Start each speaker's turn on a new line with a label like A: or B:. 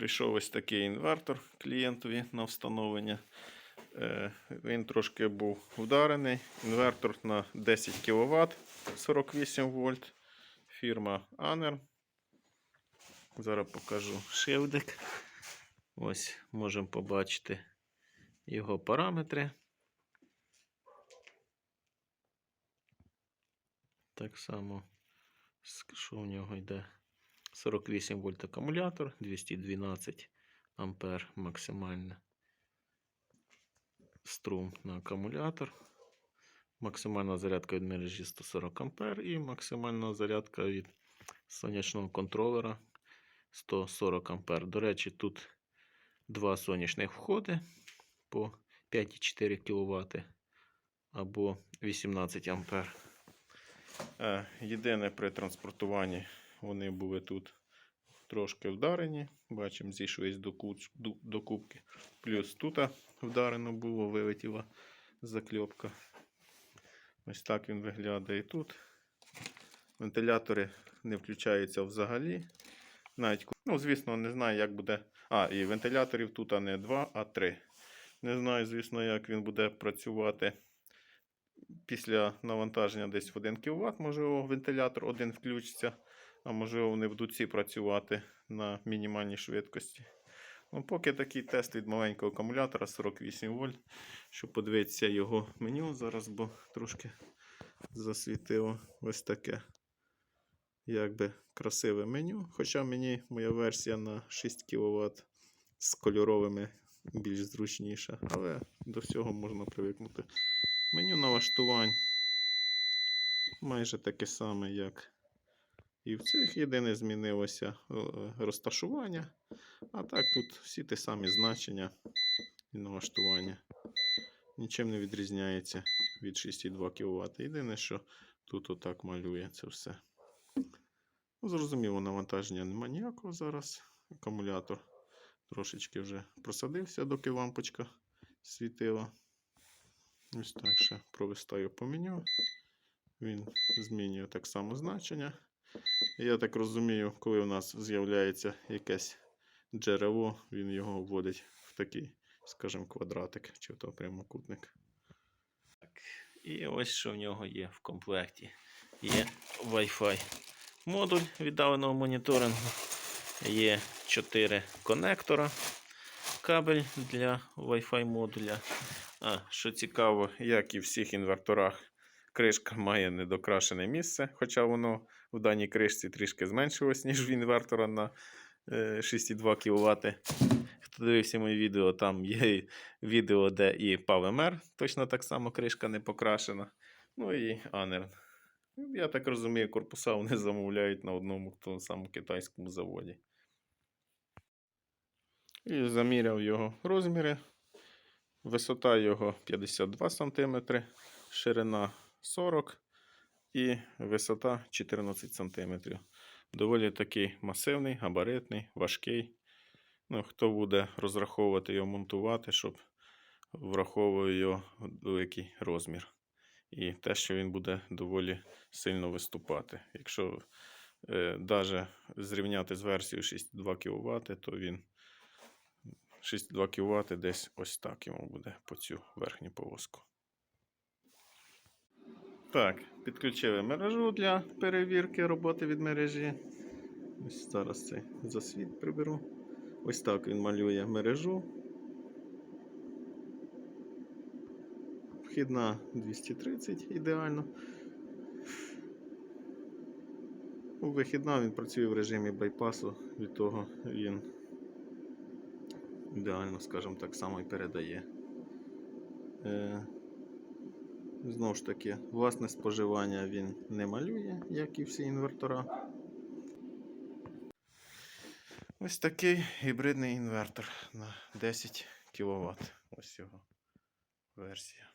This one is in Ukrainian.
A: Прийшов ось такий інвертор клієнтові на встановлення. Е, Він трошки був вдарений. Інвертор на 10 кВт 48 вольт. Фірма Aner. Зараз покажу шивдик. Ось можемо побачити його параметри. Так само, що в нього йде 48 вольт акумулятор, 212 ампер максимальна струм на акумулятор. Максимальна зарядка від мережі 140 ампер і максимальна зарядка від сонячного контролера 140 ампер. До речі, тут два сонячних входи по 5,4 кВт або 18 ампер. Е, Єдине при транспортуванні вони були тут трошки вдарені. Бачимо, зійшлись до, кубки. Плюс тут вдарено було, вилетіла закльопка. Ось так він виглядає тут. Вентилятори не включаються взагалі. Навіть, ну, звісно, не знаю, як буде. А, і вентиляторів тут не 2, а 3. Не знаю, звісно, як він буде працювати після навантаження десь в 1 кВт, можливо, вентилятор один включиться, а можливо, вони будуть всі працювати на мінімальній швидкості. Ну, поки такий тест від маленького акумулятора 48 вольт, щоб подивитися його меню зараз, бо трошки засвітило ось таке. Якби красиве меню. Хоча мені моя версія на 6 кВт з кольоровими більш зручніша, але до всього можна привикнути. Меню налаштувань майже таке саме, як і в цих. Єдине змінилося е, розташування. А так тут всі ті самі значення і налаштування. Нічим не відрізняється від 6,2 кВт. Єдине, що тут отак малює це все. Ну, зрозуміло, навантаження нема ніякого зараз. Акумулятор трошечки вже просадився, доки лампочка світила. Ось так ще провистаю по меню. Він змінює так само значення. Я так розумію, коли у нас з'являється якесь джерело, він його вводить в такий, скажімо, квадратик чи то прямокутник. Так. І ось що в нього є в комплекті. Є Wi-Fi модуль віддаленого моніторингу. Є 4 конектора, кабель для Wi-Fi модуля. А, що цікаво, як і в всіх інверторах, кришка має недокрашене місце, хоча воно в даній кришці трішки зменшилось, ніж в інвертора на е, 6,2 кВт. Хто дивився моє відео, там є відео, де і PowerMR, точно так само кришка не покрашена. Ну і Anern. Я так розумію, корпуса вони замовляють на одному тому самому китайському заводі. І заміряв його розміри. Висота його 52 см, ширина 40 і висота 14 см. Доволі такий масивний, габаритний, важкий. Ну, хто буде розраховувати його монтувати, щоб враховував його великий розмір. І те, що він буде доволі сильно виступати. Якщо е, навіть зрівняти з версією 6,2 кВт, то він 6,2 кВт десь ось так йому буде по цю верхню полоску. Так, підключили мережу для перевірки роботи від мережі. Ось зараз цей засвіт приберу. Ось так він малює мережу. Вхідна 230 ідеально. У вихідна він працює в режимі байпасу, від того він ідеально, скажімо так, само і передає. Знову ж таки, власне споживання він не малює, як і всі інвертора. Ось такий гібридний інвертор на 10 кВт. Ось його версія.